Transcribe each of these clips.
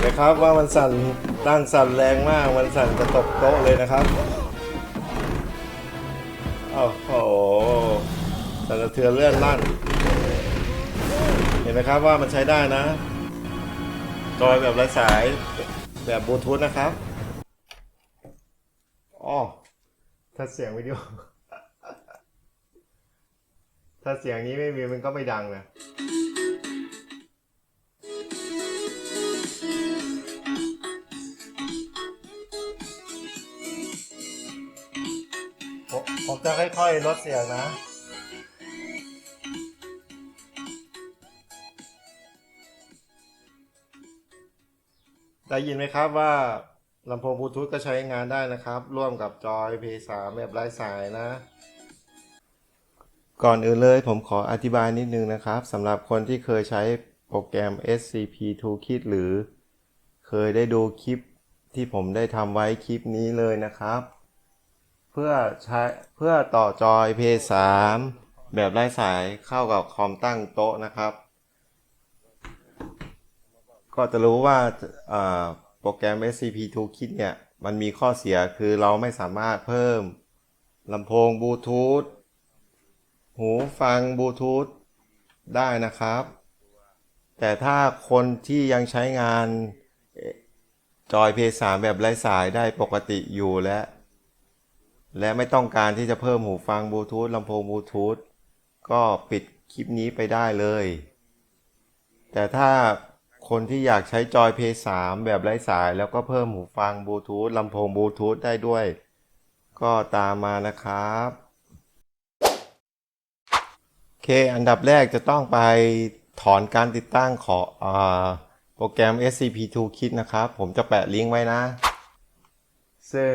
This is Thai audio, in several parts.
นไหมครับว่ามันสั่นตั้งสั่นแรงมากมันสั่นจะตกโต๊ะเลยนะครับโอ้โหสั่นสะเทือนเลื่อนลั่น เห็นไหมครับว่ามันใช้ได้นะจอยแบบไร้สายแบบบลูทูธนะครับอ๋อถ้าเสียงวิดีโอ ถ้าเสียงนี้ไม่มีมันก็ไม่ดังนะ ผมจะค่อยๆลดเสียงนะ ได้ยินไหมครับว่าลำโพงบลูทูธก็ใช้งานได้นะครับ ร่วมกับจอย P3 แบบไร้สายนะ ก่อนอื่นเลยผมขออธิบายนิดนึงนะครับสำหรับคนที่เคยใช้โปรแกรม SCP Toolkit หรือ เคยได้ดูคลิปที่ผมได้ทำไว้คลิปนี้เลยนะครับ เพื่อใช้เพื่อต่อจอย P3 แบบไร้สายเข้ากับคอมตั้งโต๊ะนะครับก็จะรู้ว่าโปรแกรม SCP Toolkit เนี่ย มันมีข้อเสียคือเราไม่สามารถเพิ่มลำโพงบลูทูธหูฟังบลูทูธได้นะครับ แต่ถ้าคนที่ยังใช้งานจอย P3 แบบไร้สายได้ปกติอยู่และ และไม่ต้องการที่จะเพิ่มหูฟังบลูทูธลำโพงบลูทูธก็ปิดคลิปนี้ไปได้เลย แต่ถ้าคนที่อยากใช้จอย P3 แบบไร้สายแล้วก็เพิ่มหูฟังบลูทูธลำโพงบลูทูธได้ด้วย ก็ตามมานะครับ โอเค อันดับแรกจะต้องไปถอนการติดตั้งของอโปรแกรม SCP Toolkit นะครับ ผมจะแปะลิงก์ไว้นะ ซึ่ง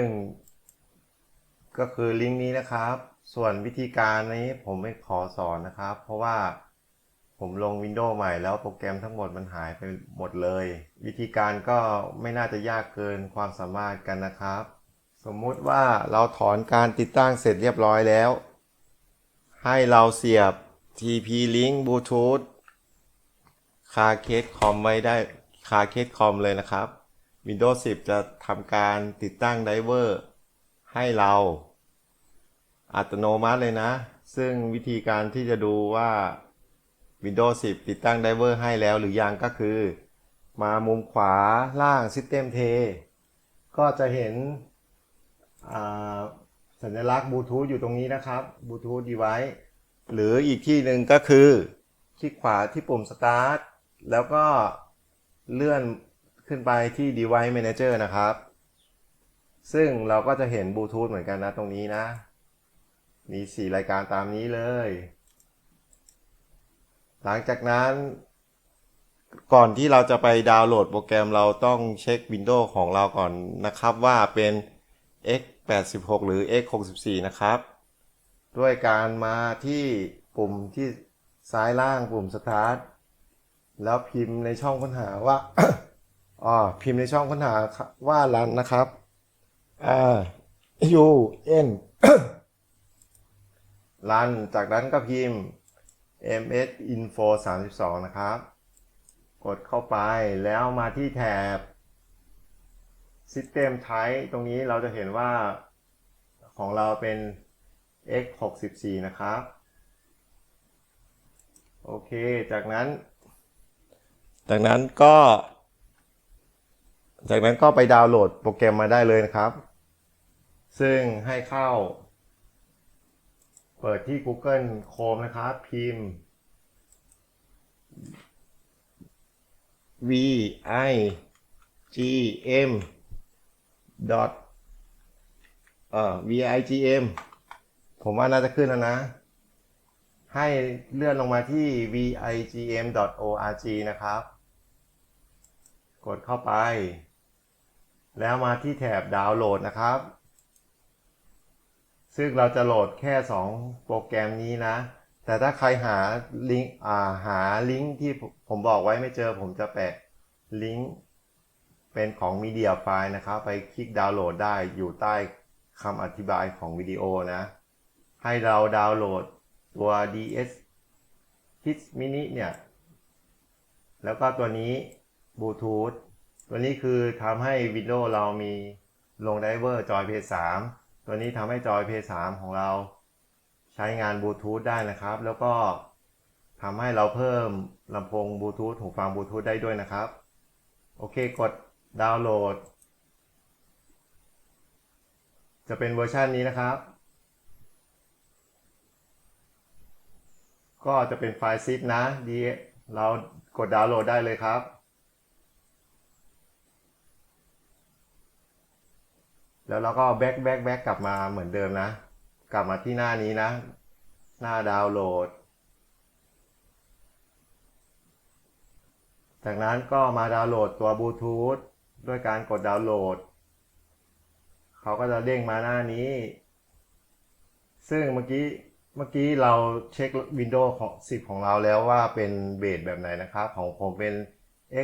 ก็คือลิงก์นี้นะครับ ส่วนวิธีการนี้ผมไม่ขอสอนนะครับ เพราะว่าผมลง Windows ใหม่แล้วโปรแกรมทั้งหมดมันหายไปหมดเลย วิธีการก็ไม่น่าจะยากเกินความสามารถกันนะครับ สมมุติว่าเราถอนการติดตั้งเสร็จเรียบร้อยแล้ว ให้เราเสียบ TP Link Bluetooth คาเคสคอมไว้ได้คาเคสคอมเลยนะครับ Windows 10 จะทำการติดตั้งไดเวอร์ให้เรา อัตโนมัติเลยนะ ซึ่งวิธีการที่จะดูว่า Windows 10 ติดตั้งไดเวอร์ให้แล้วหรือยังก็คือ มามุมขวาล่าง System t ก็จะเห็นสัญลักษณ์บลูทูธอยู่ตรงนี้นะครับบลูทูธ device หรืออีกที่หนึ่งก็คือ คลิกขวาที่ปุ่ม Start แล้วก็เลื่อนขึ้นไปที่ Device Manager นะครับ ซึ่งเราก็จะเห็นบลูทูธเหมือนกันนะตรงนี้นะ มี4รายการตามนี้เลย หลังจากนั้น ก่อนที่เราจะไปดาวน์โหลดโปรแกรมเราต้องเช็ค Windows ของเราก่อนนะครับว่าเป็น x86 หรือ x64 นะครับ ด้วยการมาที่ปุ่มที่ซ้ายล่างปุ่ม Start แล้วพิมพ์ในช่องค้นหาว่าอ๋อพิมพ์ในช่องค้นหาว่ารันนะครับ R U N รันจากนั้นก็พิมพ์ ms info 32 นะครับ กดเข้าไปแล้วมาที่แถบ system type ตรงนี้เราจะเห็นว่าของเราเป็น x 6 4นะครับ โอเค จากนั้น จากนั้นก็ จากนั้นก็ไปดาวน์โหลดโปรแกรมมาได้เลยนะครับ ซึ่งให้เข้า เปิดที่ Google Chrome นะครับ พิมพ์ v i g m dot เอ่อ v i g m ผมว่าน่าจะขึ้นแล้วนะ ให้เลื่อนลงมาที่ vigm.org นะครับ กดเข้าไป แล้วมาที่แถบดาวน์โหลดนะครับ ซึ่งเราจะโหลดแค่ 2 โปรแกรมนี้นะ แต่ถ้าใครหาลิงก์อ่าหาลิงก์ที่ผมบอกไว้ไม่เจอ ผมจะแปะลิงก์เป็นของมีเดียไฟล์นะครับ ไปคลิกดาวน์โหลดได้อยู่ใต้คำอธิบายของวิดีโอนะ ให้เราดาวน์โหลดตัว DS Hit Mini เนี่ย แล้วก็ตัวนี้บลูทูธตัวนี้คือทำให้ Windows เรามีลงไดเวอร์จอย Play 3 ตัวนี้ทำให้จอย P3 ของเราใช้งานบลูทูธได้นะครับ แล้วก็ทำให้เราเพิ่มลำโพงบลูทูธหูฟังบลูทูธได้ด้วยนะครับ โอเคกดดาวน์โหลด จะเป็นเวอร์ชันนี้นะครับ ก็จะเป็นไฟล์ซิปนะดีเรากดดาวน์โหลดได้เลยครับ แล้วเราก็แบ็กแบ็กแบ็กกลับมาเหมือนเดิมนะ กลับมาที่หน้านี้นะ หน้าดาวน์โหลด จากนั้นก็มาดาวน์โหลดตัวบลูทูธด้วยการกดดาวน์โหลด เขาก็จะเด้งมาหน้านี้ ซึ่งเมื่อกี้เมื่อกี้เราเช็ค Windows ของ 10 ของเราแล้วว่าเป็นเบสแบบไหนนะครับ ของผมเป็น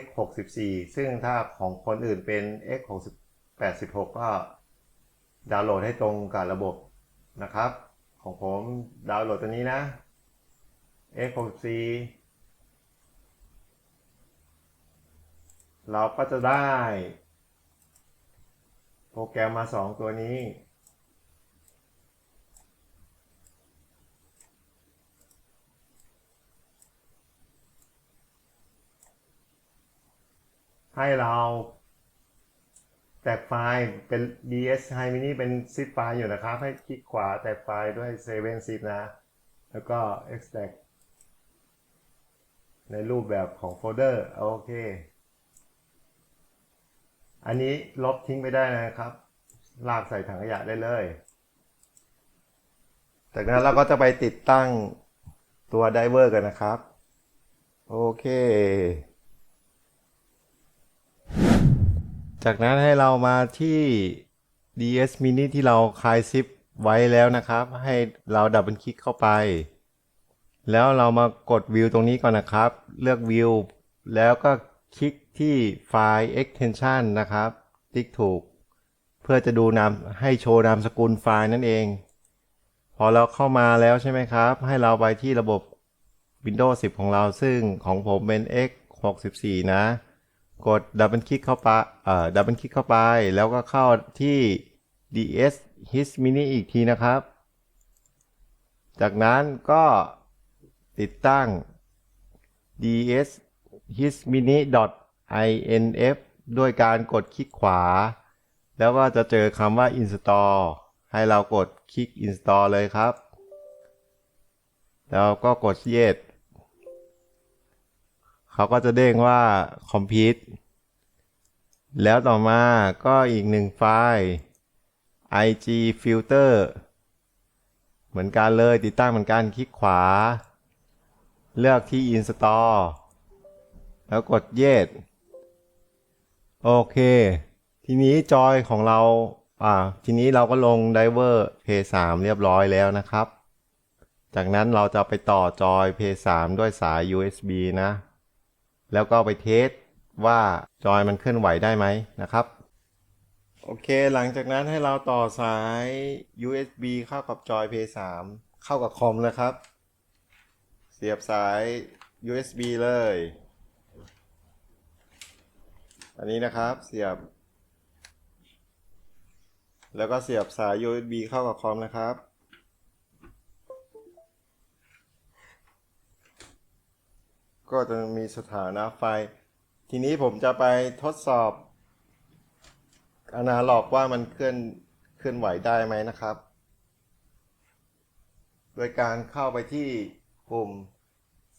x64 ซึ่งถ้าของคนอื่นเป็น x86 ก็ ดาวน์โหลดให้ตรงกับระบบนะครับ ของผมดาวน์โหลดตัวนี้นะ x64 เราก็จะได้ โปรแกรมมา 2 ตัวนี้ ให้เรา แตกไฟล์เป็น ds High mini เป็น zip ไฟล์อยู่นะครับ ให้คลิกขวาแตกไฟล์ด้วย7 zip นะ แล้วก็ extract ในรูปแบบของโฟลเดอร์โอเค อันนี้ลบทิ้งไปได้นะครับ ลากใส่ถังขยะได้เลย จากนั้นเราก็จะไปติดตั้งตัวไดเวอร์กันนะครับ โอเค จากนั้นให้เรามาที่ DS mini ที่เราคลายซิปไว้แล้วนะครับ ให้เราดับเบิลคลิกเข้าไป แล้วเรามากดวิวตรงนี้ก่อนนะครับ เลือกวิวแล้วก็คลิกที่ไฟล์ extension นะครับ ติ๊กถูก เพื่อจะดูนามให้โชว์นามสกุลไฟล์นั่นเอง พอเราเข้ามาแล้วใช่ไหมครับ ให้เราไปที่ระบบ Windows 10 ของเราซึ่งของผมเป็น x64 นะ กดดับเบิลคลิกเข้าไปเอ่อดับเบิลคลิกเข้าไป แล้วก็เข้าที่ ds his mini อีกทีนะครับ จากนั้นก็ติดตั้ง ds his mini inf ด้วยการกดคลิกขวา แล้วก็จะเจอคำว่า install ให้เรากดคลิก install เลยครับ แล้วก็กด yes เขาก็จะเด้งว่า complete แล้วต่อมาก็อีกหนึ่งไฟล์ ig filter เหมือนกันเลยติดตั้งเหมือนกันคลิกขวา เลือกที่ install แล้วกด yes โอเค ทีนี้จอยของเรา อ่า ทีนี้เราก็ลง driver play 3เรียบร้อยแล้วนะครับ จากนั้นเราจะไปต่อจอย play 3ด้วยสาย USB นะ แล้วก็ไปเทสว่าจอยมันเคลื่อนไหวได้ไหมนะครับ โอเคหลังจากนั้นให้เราต่อสาย USB เข้ากับจอย play 3เข้ากับคอมนะครับ เสียบสาย USB เลย อันนี้นะครับเสียบ แล้วก็เสียบสาย USB เข้ากับคอมนะครับ ก็จะมีสถานะไฟทีนี้ผมจะไปทดสอบอนาล็อกว่ามันเคลื่อนเคลื่อนไหวได้ไหมนะครับ โดยการเข้าไปที่ปุ่ม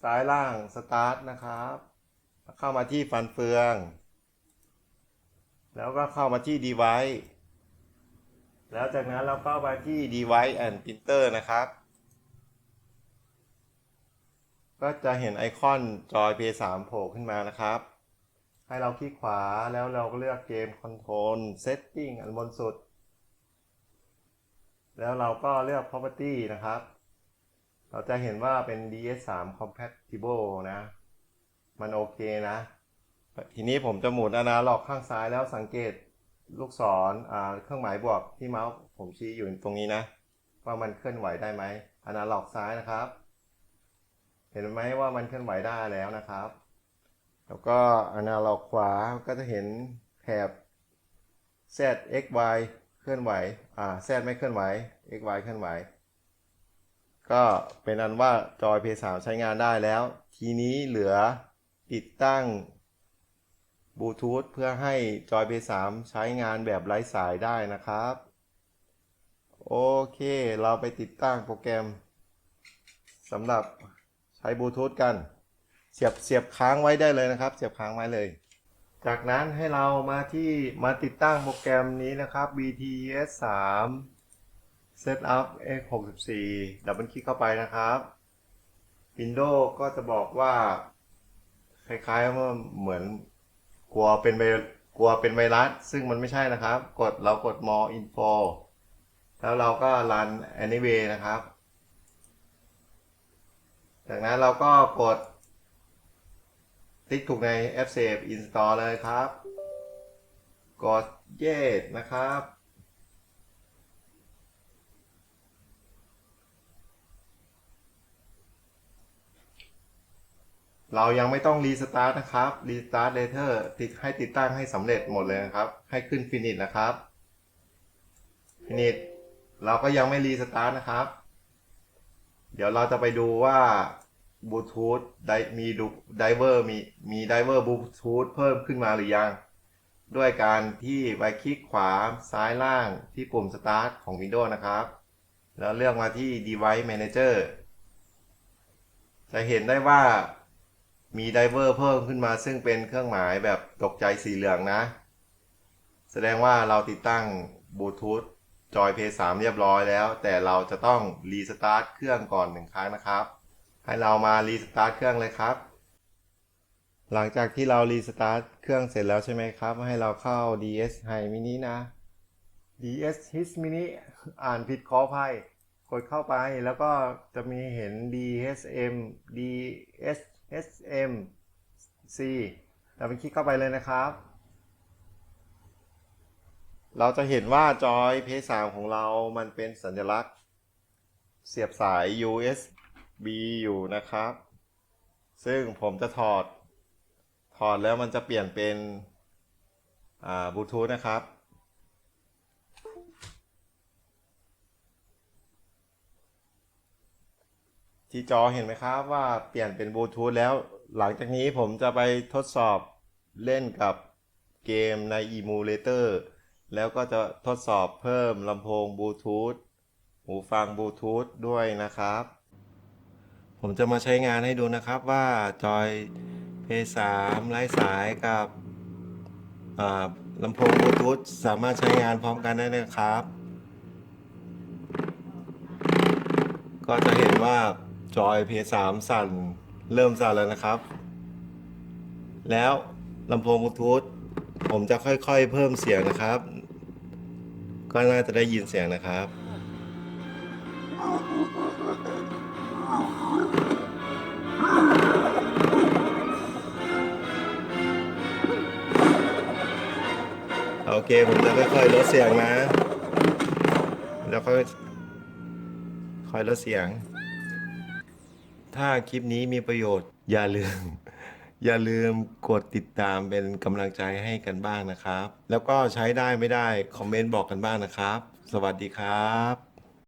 ซ้ายล่าง Start นะครับ เข้ามาที่ฟันเฟือง แล้วก็เข้ามาที่ Device แล้วจากนั้นเราก็ไปที่ Device and Printer นะครับ ก็จะเห็นไอคอนจอย P3 โผล่ขึ้นมานะครับ ให้เราคลิกขวาแล้วเราก็เลือกเกม Control Setting อันบนสุด แล้วเราก็เลือก Property นะครับ เราจะเห็นว่าเป็น DS3 Compatible นะ มันโอเคนะ ทีนี้ผมจะหมุนอนาล็อกข้างซ้ายแล้วสังเกตลูกศรเครื่องหมายบวกที่เมาส์ผมชี้อยู่ตรงนี้นะ ว่ามันเคลื่อนไหวได้ไหมอนาล็อกซ้ายนะครับ เห็นไหมว่ามันเคลื่อนไหวได้แล้วนะครับ แล้วก็อนาล็อกขวาก็จะเห็นแถบ Z X Y เคลื่อนไหว อ่า Z ไม่เคลื่อนไหว X Y เคลื่อนไหว ก็เป็นอันว่าจอย P3 ใช้งานได้แล้ว ทีนี้เหลือติดตั้งบลูทูธเพื่อให้จอย P3 ใช้งานแบบไร้สายได้นะครับ โอเค เราไปติดตั้งโปรแกรมสำหรับ ใช้บลูทูธกันเสียบเสียบค้างไว้ได้เลยนะครับ เสียบค้างไว้เลย จากนั้นให้เรามาที่มาติดตั้งโปรแกรมนี้นะครับ BTS 3 Setup X64 ดับเบิลคลิกเข้าไปนะครับ Windows ก็จะบอกว่าคล้ายๆว่าเหมือนกลัวเป็นไวกลัวเป็นไวรัส ซึ่งมันไม่ใช่นะครับ กดเรากด more info แล้วเราก็ run anyway นะครับ จากนั้นเราก็กด ติ๊กถูกใน App Save Install เลยครับ กด Yes นะครับ เรายังไม่ต้องรีสตาร์ทนะครับรีสตาร์ท later ติดให้ติดตั้งให้สำเร็จหมดเลยนะครับ ให้ขึ้น finish นะครับ finish เราก็ยังไม่รีสตาร์ทนะครับ เดี๋ยวเราจะไปดูว่า บลูทูธได้มีดูไดเวอร์มีมีไดเวอร์บลูทูธเพิ่มขึ้นมาหรือยัง ด้วยการที่ไปคลิกขวาซ้ายล่างที่ปุ่ม Start ของ Windows นะครับ แล้วเลือกมาที่ Device Manager จะเห็นได้ว่ามีไดเวอร์เพิ่มขึ้นมาซึ่งเป็นเครื่องหมายแบบตกใจสีเหลืองนะ แสดงว่าเราติดตั้งบลูทูธจอย P3 เรียบร้อยแล้ว แต่เราจะต้องรีสตาร์ทเครื่องก่อนหนึ่งครั้งนะครับ ให้เรามารีสตาร์ทเครื่องเลยครับ หลังจากที่เรารีสตาร์ทเครื่องเสร็จแล้วใช่ไหมครับ ให้เราเข้า DS Hi Mini นะ DS His Mini อ่านผิดขออภัยกดเข้าไปแล้วก็จะมีเห็น DSM DSSM C เราไปคลิกเข้าไปเลยนะครับ เราจะเห็นว่าจอย P3 ของเรามันเป็นสัญลักษณ์ เสียบสาย USB อยู่นะครับ ซึ่งผมจะถอด ถอดแล้วมันจะเปลี่ยนเป็นบลูทูธนะครับ ที่จอเห็นไหมครับว่าเปลี่ยนเป็นบลูทูธแล้วหลังจากนี้ผมจะไปทดสอบเล่นกับเกมใน Emulator แล้วก็จะทดสอบเพิ่มลำโพงบลูทูธหูฟังบลูทูธด้วยนะครับ ผมจะมาใช้งานให้ดูนะครับว่าจอย P3 ไร้สายกับลำโพงบลูทูธสามารถใช้งานพร้อมกันได้นะครับ ก็จะเห็นว่าจอย P3 สั่นเริ่มสั่นแล้วนะครับ แล้วลำโพงบลูทูธผมจะค่อยๆเพิ่มเสียงนะครับ ก็น่าจะได้ยินเสียงนะครับ โอเค ผมจะค่อยๆลดเสียงนะ แล้วค่อยค่อยลดเสียง ถ้าคลิปนี้มีประโยชน์ อย่าลืม อย่าลืมกดติดตามเป็นกำลังใจให้กันบ้างนะครับ แล้วก็ใช้ได้ไม่ได้ คอมเมนต์บอกกันบ้างนะครับ สวัสดีครับ